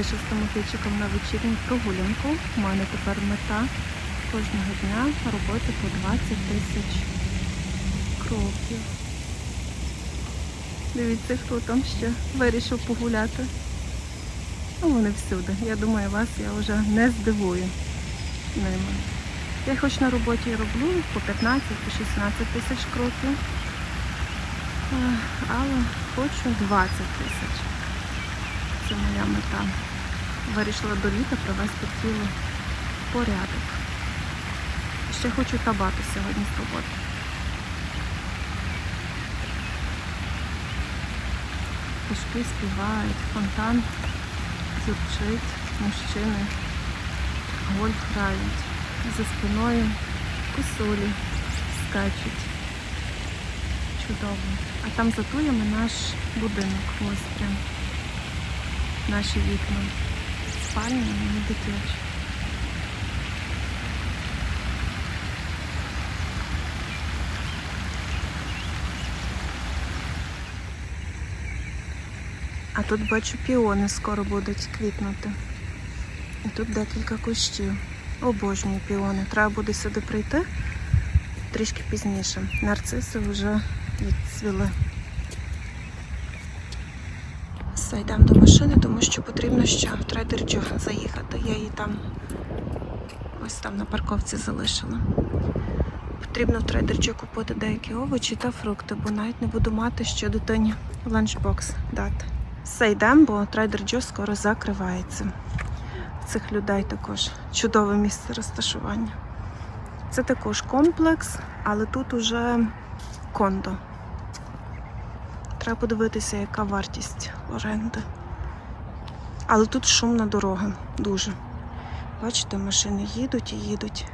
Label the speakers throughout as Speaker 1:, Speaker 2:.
Speaker 1: Вийшов з Тимофійчиком на вечірню прогулянку. У мене тепер мета кожного дня робити по 20 тисяч кроків. Дивіться, хто там ще вирішив погуляти. Ну, вони всюди. Я думаю, вас я вже не здивую ними. Я хоч на роботі роблю по 15, по 16 тисяч кроків. Але хочу 20 тисяч. Це моя мета. Вирішила до літа привести тіло в порядок. Ще хочу табати сьогодні з роботи. Пташки співають, фонтан зурчить, мужчини гольф грають. За спиною косулі скачуть. Чудово. А там за туями наш будинок. Ось прям наші вікна. Спальня і дитячі. А тут бачу піони скоро будуть квітнути. І тут декілька кущів. Обожнюю піони. Треба буде сюди прийти трішки пізніше. Нарциси вже відцвіли. Все, йдемо до машини, тому що потрібно ще в Trader Joe заїхати. Я її там ось там на парковці залишила. Потрібно в Joe купити деякі овочі та фрукти, бо навіть не буду мати ще дитині ланчбокс дати. Все, йдемо, бо Trader Joe скоро закривається. Цих людей також чудове місце розташування. Це також комплекс, але тут уже кондо. Треба подивитися, яка вартість оренди. Але тут шумна дорога, дуже. Бачите, машини їдуть і їдуть.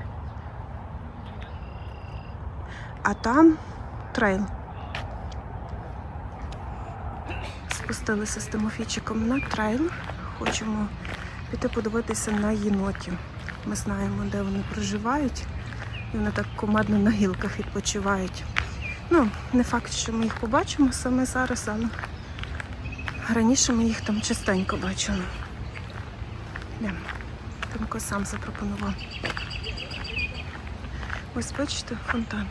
Speaker 1: А там трейл. Спустилися з Тимофійчиком на трейл. Хочемо піти подивитися на єнотів. Ми знаємо, де вони проживають. І вони так командно на гілках відпочивають. Ну, не факт, що ми їх побачимо саме зараз, але раніше ми їх там частенько бачили. Йдемо. Тимко сам запропонував. Ось бачите, фонтан.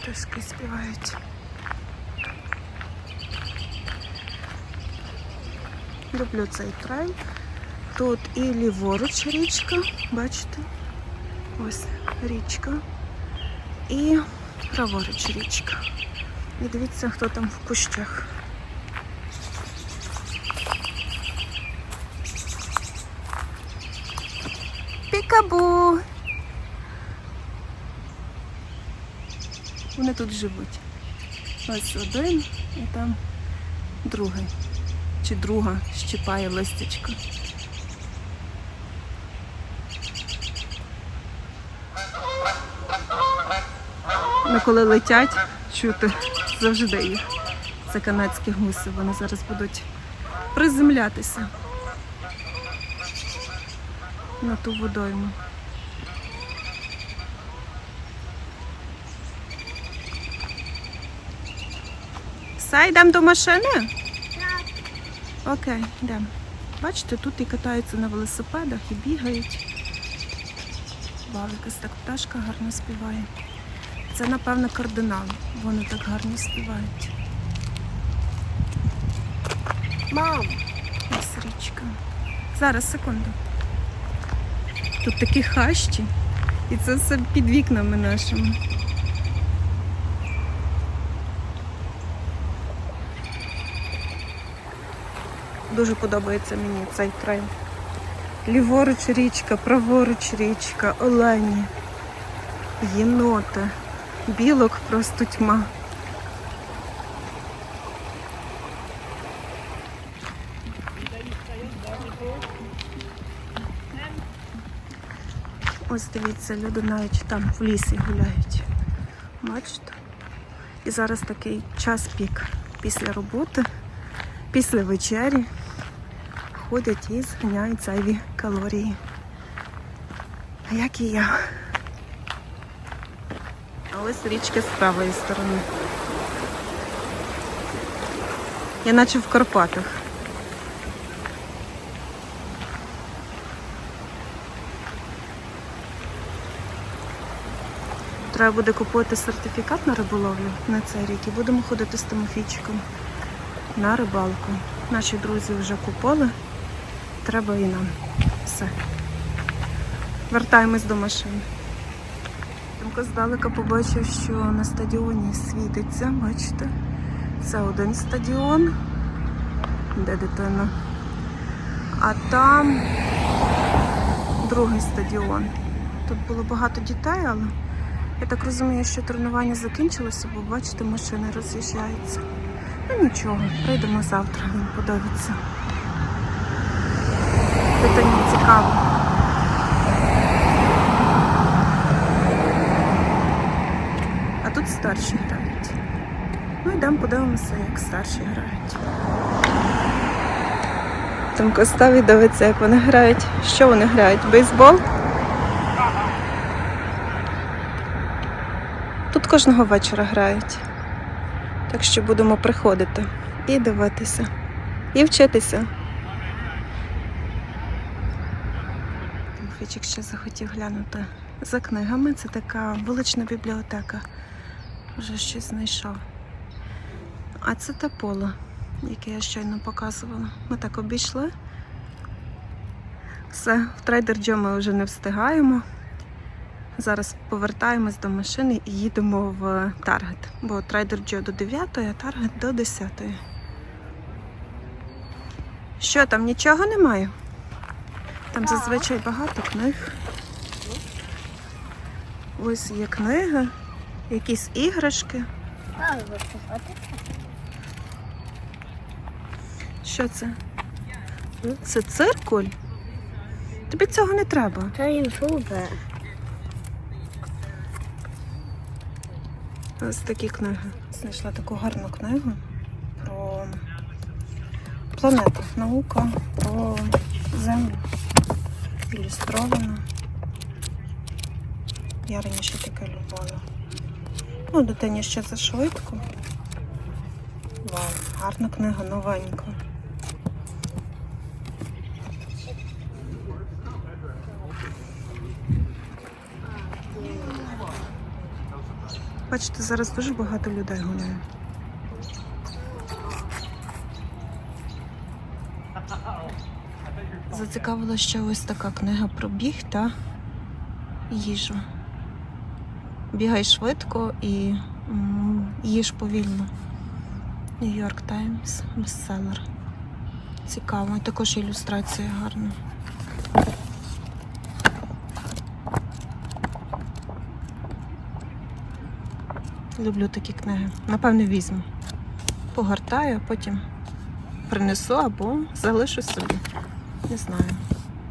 Speaker 1: Пташки співають. Люблю цей трейл. Тут і ліворуч річка, бачите? Ось річка. І праворуч річка. І дивіться, хто там в кущах. Пікабу! Вони тут живуть. Ось один і там другий. Чи друга щипає листячко. Ну, коли летять, чути завжди їх. Це канадські гуси. Вони зараз будуть приземлятися на ту водойму. Все, йдемо до машини? Окей, йдемо. Бачите, тут і катаються на велосипедах, і бігають. Вау, якась так пташка гарно співає. Це, напевно, кардинал. Вони так гарно співають. Мам! Ось річка. Зараз, секунду. Тут такі хащі. І це все під вікнами нашими. Дуже подобається мені цей трейл. Ліворуч річка, праворуч річка, олені, єноти, білок просто тьма. Ось дивіться, люди навіть там в лісі гуляють. Бачите? І зараз такий час пік після роботи, після вечері ходять і зганяють зайві калорії. А як і я. Ось річка з правої сторони. Я наче в Карпатах. Треба буде купувати сертифікат на риболовлю на цей рік і будемо ходити з Тимофійчиком на рибалку. Наші друзі вже купили. Треба і нам. Все. Вертаємось до машини. Тимко здалека побачив, що на стадіоні світиться, бачите? Це один стадіон, де дитина. А там другий стадіон. Тут було багато дітей, але я так розумію, що тренування закінчилося, бо бачите, машини роз'їжджаються. Ну нічого, прийдемо завтра, він подивиться. Дитині цікаво. А тут старші грають. Йдемо подивимося, як старші грають. Там Коставі дивиться, як вони грають. Що вони грають? Бейсбол? Тут кожного вечора грають. Так що будемо приходити і дивитися, і вчитися. Тимофійчик ще захотів глянути за книгами. Це така вулична бібліотека. Вже щось знайшов. А це те поле, яке я щойно показувала. Ми так обійшли. Все, в трейдер Джо ми вже не встигаємо. Зараз повертаємось до машини і їдемо в Таргет. Бо трейдер Джо до 9, а Таргет до 10. Що там нічого немає? Там зазвичай багато книг. Ось є книги, якісь іграшки.
Speaker 2: А, ви?
Speaker 1: Що це? Це циркуль? Тобі цього не треба.
Speaker 2: Це ютубер.
Speaker 1: Ось такі книги. Знайшла таку гарну книгу про планету, наука, про землю. Ілюстрована. Я раніше таке любила. Ну, дитині ще це швидко. Вау, гарна книга, новенька. Бачите, зараз дуже багато людей гуляє. Зацікавила ще ось така книга про біг та їжу. Бігай швидко і їж повільно. Нью-Йорк Таймс, бестселер. Цікаво. Також ілюстрація гарна. Люблю такі книги. Напевне, візьму. Погортаю, а потім принесу або залишу собі. Не знаю.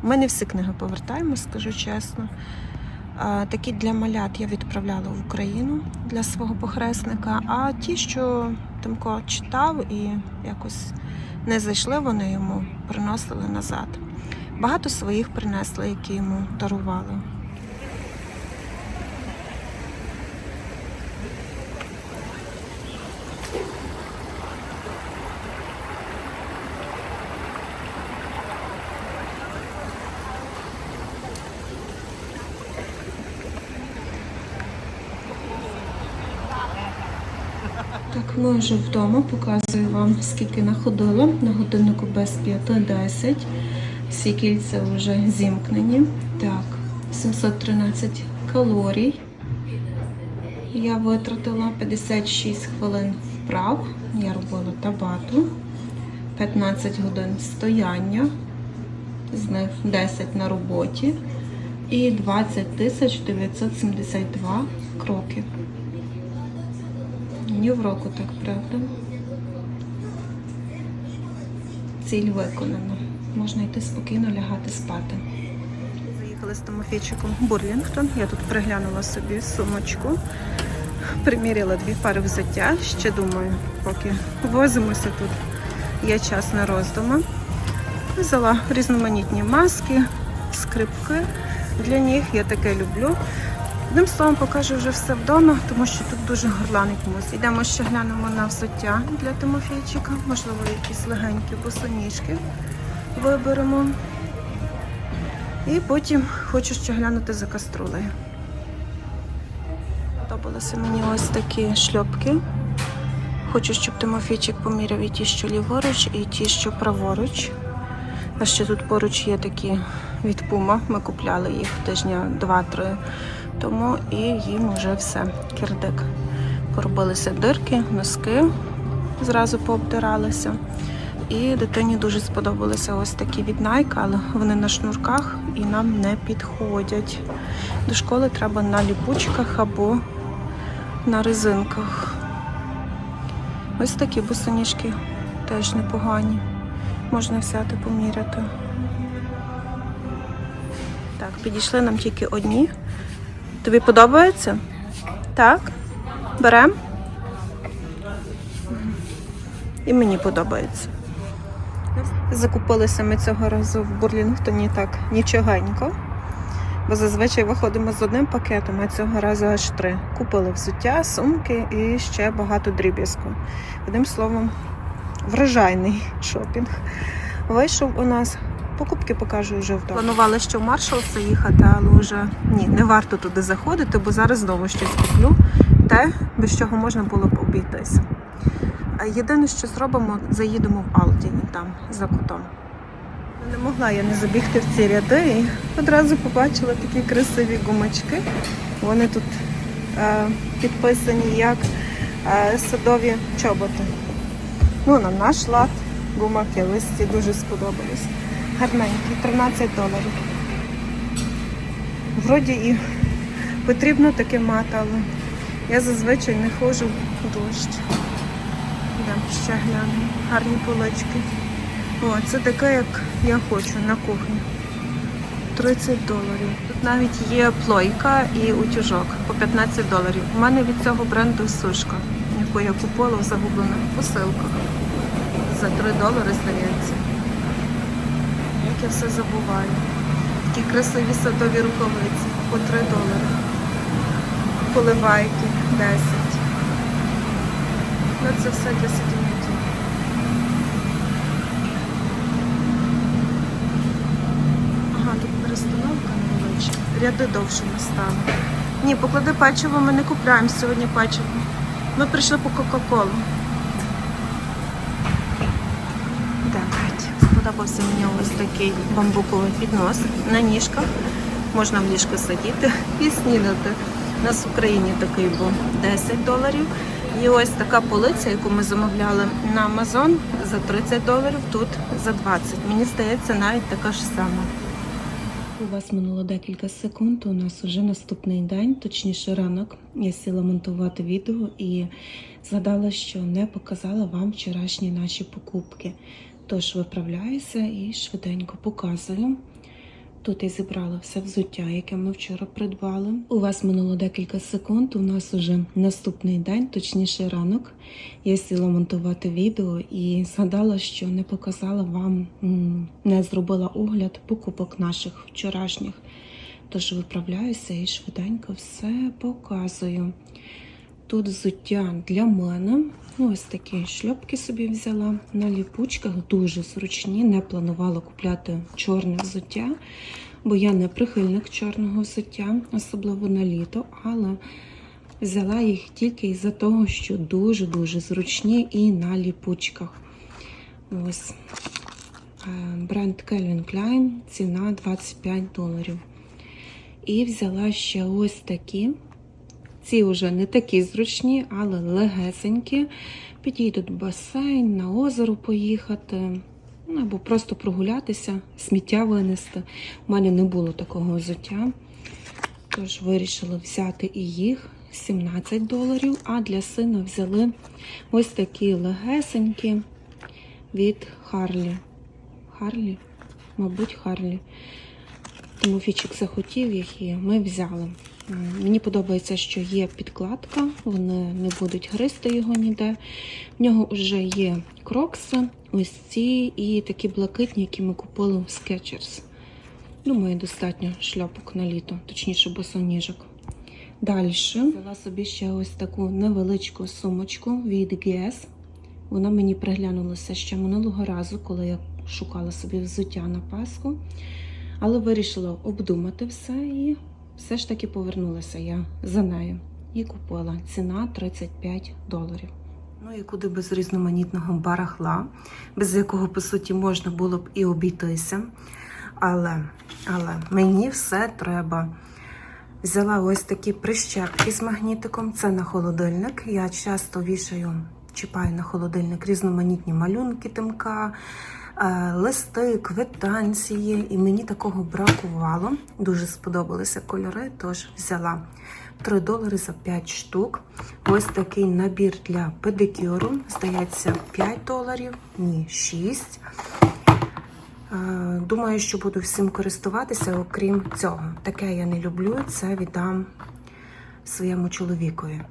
Speaker 1: Ми не всі книги повертаємо, скажу чесно. Такі для малят я відправляла в Україну для свого похресника, а ті, що Тимко читав і якось не зайшли, вони йому приносили назад. Багато своїх принесли, які йому дарували. Так, ми вже вдома. Показую вам, скільки находила. На годиннику без 5.10. Всі кільця вже зімкнені. Так, 713 калорій. Я витратила 56 хвилин вправ. Я робила табату. 15 годин стояння. З них 10 на роботі. І 20 972 кроки. Ні в року так, правда? Ціль виконана. Можна йти спокійно лягати спати. Заїхали з Тимофійчиком в Бурлінгтон. Я тут приглянула собі сумочку. Приміряла дві пари взуття. Ще думаю, поки возимося тут, є час на роздуми. Взяла різноманітні маски, скрипки для ніг. Я таке люблю. Одним словом, покажу вже все вдома, тому що тут дуже горланий комусь. Йдемо ще глянемо на взуття для Тимофійчика, можливо, якісь легенькі босоніжки виберемо. І потім хочу ще глянути за каструлею. Подобалися мені ось такі шльопки. Хочу, щоб Тимофійчик поміряв і ті, що ліворуч, і ті, що праворуч. А ще тут поруч є такі від Puma. Ми купляли їх тижня 2-3 тому і їм вже все. Кирдик. Поробилися дирки, носки зразу пообдиралися. І дитині дуже сподобалися ось такі від Nike, але вони на шнурках і нам не підходять. До школи треба на ліпучках або на резинках. Ось такі босоніжки теж непогані. Можна взяти, поміряти. Так, підійшли нам тільки одні. Тобі подобається? Так? Берем? І мені подобається. Закупилися ми цього разу в Бурлінгтоні так нічогенько. Бо зазвичай виходимо з одним пакетом, а цього разу аж три. Купили взуття, сумки і ще багато дріб'язку. Одним словом, вражайний шопінг. Вийшов у нас. Покупки покажу вже вдома. Планували, що в Маршал заїхати, але вже ні, не варто туди заходити, бо зараз знову щось куплю. Те, без чого можна було б обійтися. А Єдине, що зробимо, заїдемо в Алді, там за кутом. Не могла я не забігти в ці ряди і одразу побачила такі красиві гумачки. Вони тут е, підписані як е, садові чоботи. Ну, на наш лад гумаки листі дуже сподобались. Гарненькі, 13 доларів. Вроді і потрібно таке мати, але я зазвичай не ходжу в дощ. Йдемо ще гляну. Гарні полички. О, це таке, як я хочу на кухні. 30 доларів. Тут навіть є плойка і утюжок по 15 доларів. У мене від цього бренду сушка, яку я купувала в загублених посилках. За 3 долари, здається. Я все забуваю. Такі красиві садові рукавиці по 3 долари. Поливайки 10. Ну це все для садівників. Ага, тут перестановка невеличка. Ряди довше не стали. Ні, поклади печиво, ми не купляємо сьогодні печиво. Ми прийшли по Кока-Колу. Так, сподобався мені ось такий бамбуковий піднос на ніжках. Можна в ліжко сидіти і снідати. У нас в Україні такий був 10 доларів. І ось така полиця, яку ми замовляли на Amazon за 30 доларів, тут за 20. Мені здається, навіть така ж сама. У вас минуло декілька секунд. У нас вже наступний день, точніше ранок. Я сіла монтувати відео і згадала, що не показала вам вчорашні наші покупки. Тож виправляюся і швиденько показую. Тут я зібрала все взуття, яке ми вчора придбали. У вас минуло декілька секунд. У нас уже наступний день, точніше ранок. Я сіла монтувати відео і згадала, що не показала вам, не зробила огляд покупок наших вчорашніх. Тож виправляюся і швиденько все показую. Тут взуття для мене. Ну, ось такі шльопки собі взяла на ліпучках, дуже зручні. Не планувала купляти чорне взуття, бо я не прихильник чорного взуття, особливо на літо, але взяла їх тільки із-за того, що дуже-дуже зручні і на ліпучках. Ось Е, бренд Calvin Klein, ціна 25 доларів. І взяла ще ось такі. Ці вже не такі зручні, але легесенькі. Підійдуть в басейн, на озеро поїхати, ну, або просто прогулятися, сміття винести. У мене не було такого взуття. Тож вирішила взяти і їх 17 доларів. А для сина взяли ось такі легесенькі від Харлі. Харлі? Мабуть, Харлі. Тимофійчик захотів їх і ми взяли. Мені подобається, що є підкладка, вони не будуть гризти його ніде. В нього вже є крокси, ось ці і такі блакитні, які ми купили в Skechers. Думаю, достатньо шляпок на літо, точніше босоніжок. Далі взяла собі ще ось таку невеличку сумочку від GS. Вона мені приглянулася ще минулого разу, коли я шукала собі взуття на Пасху. Але вирішила обдумати все і все ж таки повернулася я за нею і купила. Ціна 35 доларів. Ну і куди без різноманітного барахла, без якого, по суті, можна було б і обійтися. Але, але мені все треба. Взяла ось такі прищепки з магнітиком. Це на холодильник. Я часто вішаю, чіпаю на холодильник різноманітні малюнки тимка, листи, квитанції. І мені такого бракувало. Дуже сподобалися кольори, тож взяла 3 долари за 5 штук. Ось такий набір для педикюру. Здається, 5 доларів, ні, 6. Е, Думаю, що буду всім користуватися, окрім цього. Таке я не люблю, це віддам своєму чоловікові.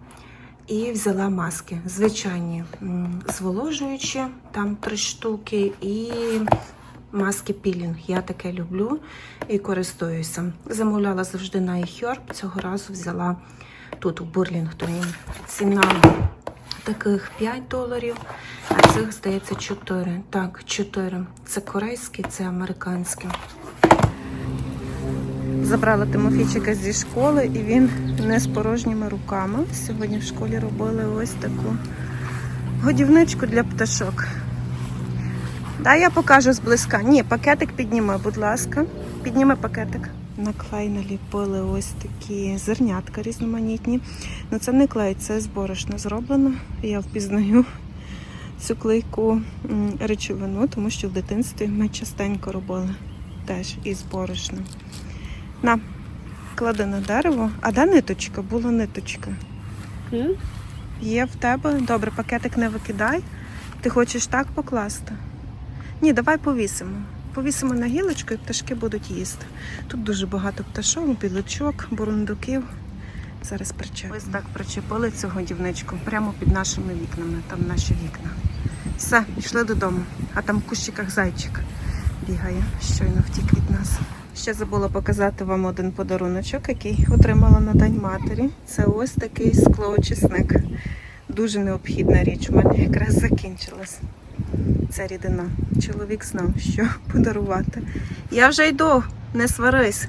Speaker 1: І взяла маски. Звичайні зволожуючі, там три штуки, і маски пілінг. Я таке люблю і користуюся. Замовляла завжди на iHerb, цього разу взяла тут, у Бурлінгтоні. Ціна таких 5 доларів, а цих, здається, 4. Так, 4. Це корейські, це американські. Забрала Тимофійчика зі школи, і він не з порожніми руками. Сьогодні в школі робили ось таку годівничку для пташок. Да, я покажу зблизька. Ні, пакетик підніми, будь ласка. Підніми пакетик. На клей наліпили ось такі зернятка різноманітні. Ну це не клей, це з борошна зроблено. Я впізнаю цю клейку речовину, тому що в дитинстві ми частенько робили теж із борошна. На, клади на дерево. А де ниточка? Була ниточка.
Speaker 2: М?
Speaker 1: Є в тебе. Добре, пакетик не викидай. Ти хочеш так покласти? Ні, давай повісимо. Повісимо на гілочку і пташки будуть їсти. Тут дуже багато пташок, білочок, бурундуків. Зараз причепимо. Ось так причепили цю годівничку прямо під нашими вікнами. Там наші вікна. Все, пішли додому. А там в кущиках зайчик бігає, щойно втік від нас. Ще забула показати вам один подаруночок, який отримала на День матері. Це ось такий склоочисник. Дуже необхідна річ. У мене якраз закінчилась ця рідина. Чоловік знав, що подарувати. Я вже йду, не сварись.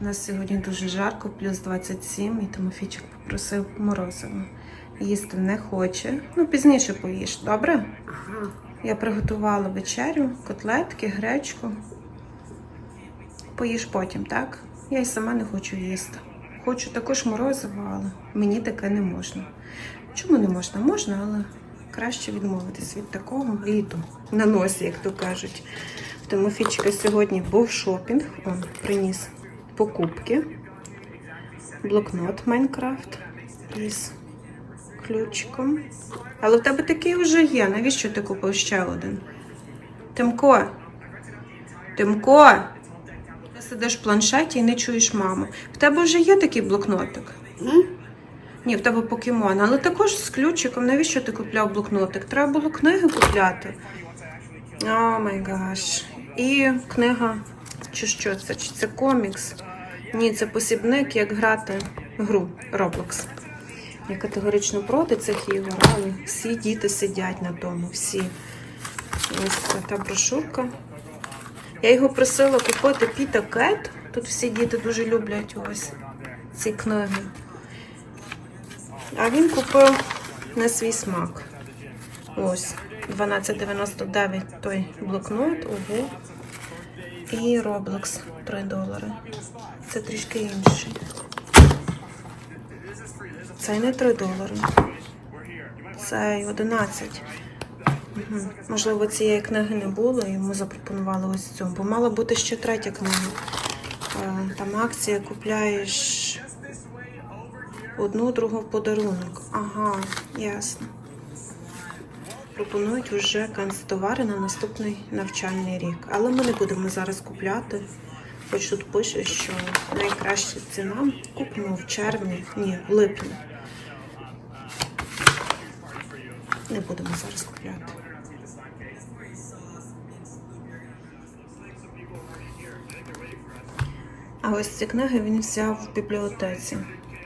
Speaker 1: У нас сьогодні дуже жарко, плюс 27, і Тимофійчик попросив морозиво. Їсти не хоче. Ну, пізніше поїш, добре?
Speaker 2: Ага.
Speaker 1: Я приготувала вечерю, котлетки, гречку. Поїш потім, так? Я й сама не хочу їсти. Хочу також морозиво, але мені таке не можна. Чому не можна? Можна, але краще відмовитись від такого літу. На носі, як то кажуть. В Тимофійчика сьогодні був шопінг. Он приніс покупки. Блокнот Майнкрафт із ключиком. Але в тебе такий вже є. Навіщо ти купив ще один? Тимко. Тимко. Ти сидиш в планшеті і не чуєш маму. В тебе вже є такий блокнотик. Ні, в тебе покемон, але також з ключиком. Навіщо ти купляв блокнотик? Треба було книги купляти. О май гаш. І книга, чи що це? Чи це комікс? Ні, це посібник, як грати в гру Roblox. Я категорично проти цих ігор, але всі діти сидять на тому, всі. Ось та брошурка. Я його просила купити Піта Кет. Тут всі діти дуже люблять ось ці книги. А він купив на свій смак. Ось 12,99 той блокнот, ого. І Roblox 3 долари. Це трішки інший. Цей не 3 долари. Цей 11. Можливо, цієї книги не було, і йому запропонували ось цю. Бо мала бути ще третя книга. Е, Там акція купляєш одну, другу в подарунок. Ага, ясно. Пропонують вже канцтовари на наступний навчальний рік. Але ми не будемо зараз купляти. Хоч тут пише, що найкраща ціна купимо в червні, ні, в липні. Не будемо зараз купляти. А ось ці книги він взяв в бібліотеці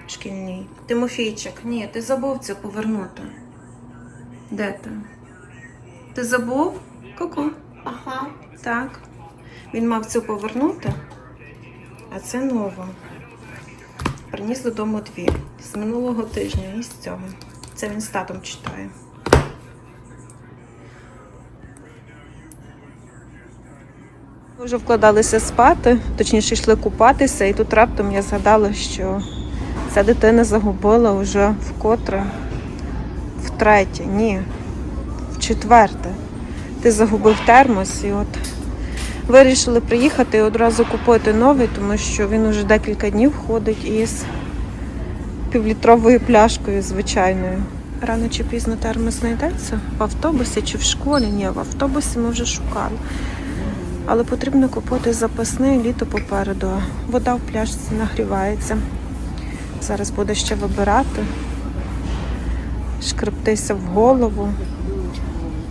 Speaker 1: шкільній. Тимофійчик, ні, ти забув це повернути. Де ти? Ти забув? Ку-ку.
Speaker 2: Ага.
Speaker 1: Так. Він мав цю повернути, а це нова. Приніс додому дві. З минулого тижня і з цього. Це він з татом читає. Ми вже вкладалися спати, точніше йшли купатися, і тут раптом я згадала, що ця дитина загубила вже вкотре, втретє, ні, в четверте. Ти загубив термос і от вирішили приїхати і одразу купити новий, тому що він уже декілька днів ходить із півлітровою пляшкою звичайною. Рано чи пізно термос знайдеться в автобусі чи в школі. Ні, в автобусі ми вже шукали. Але потрібно купити запасний літо попереду. Вода в пляшці нагрівається. Зараз буде ще вибирати, шкрептися в голову.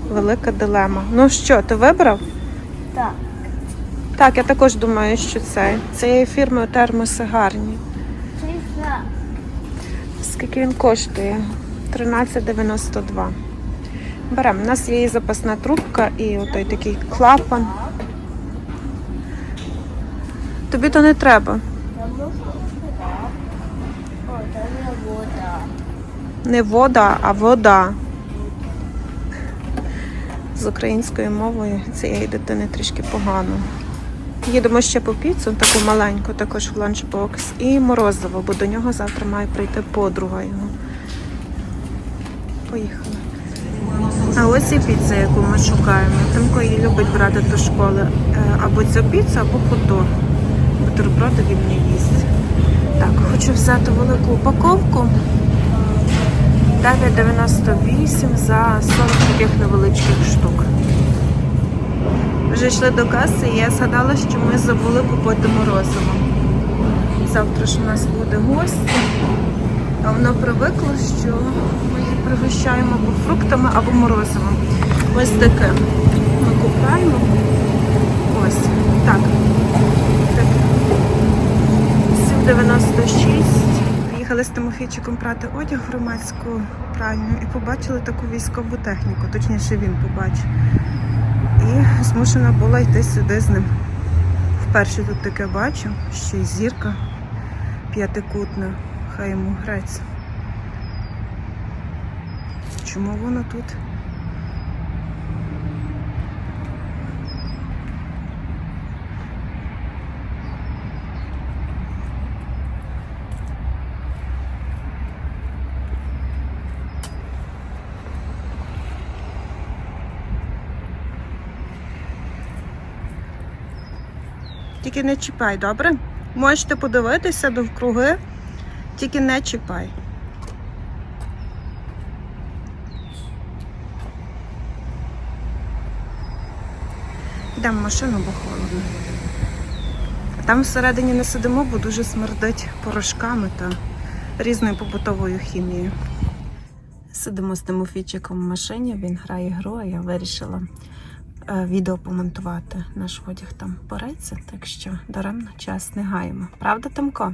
Speaker 1: Велика дилема. Ну що, ти вибрав?
Speaker 2: Так.
Speaker 1: Так, я також думаю, що це. Цієї фірми термоси гарні. Скільки він коштує? 13,92. Беремо. У нас є і запасна трубка, і отой такий клапан. Тобі то не треба. Не вода, а вода. З українською мовою цієї дитини трішки погано. Їдемо ще по піцу, таку маленьку, також в ланчбокс, і морозиво, бо до нього завтра має прийти подруга його. Поїхали. А ось і піца, яку ми шукаємо. Тимко її любить брати до школи. Е, Або цю піцу, або хот-дог. Бутерброди він не їсть. Так, хочу взяти велику упаковку. 9,98 за 40 таких невеличких штук. Вже йшли до каси, і я згадала, що ми забули купити морозиво. Завтра ж у нас буде гості, а воно привикло, що ми її пригощаємо або фруктами, або морозивом. Ось таке. Ми купаємо. Ось. Так. 7,96. Приїхали з Тимофійчиком прати одяг в громадську пральню і побачили таку військову техніку, точніше він побачив. І змушена була йти сюди з ним. Вперше тут таке бачу, ще й зірка п'ятикутна, хай йому грець. Чому воно тут? Тільки не чіпай, добре? Можете подивитися довкруги, тільки не чіпай. Йдемо в машину, бо холодно. Там всередині не сидимо, бо дуже смердить порошками та різною побутовою хімією. Сидимо з Тимофійчиком в машині, він грає гру, а я вирішила відео помонтувати. Наш одяг там пореться, так що даремно час не гаємо. Правда, Тимко?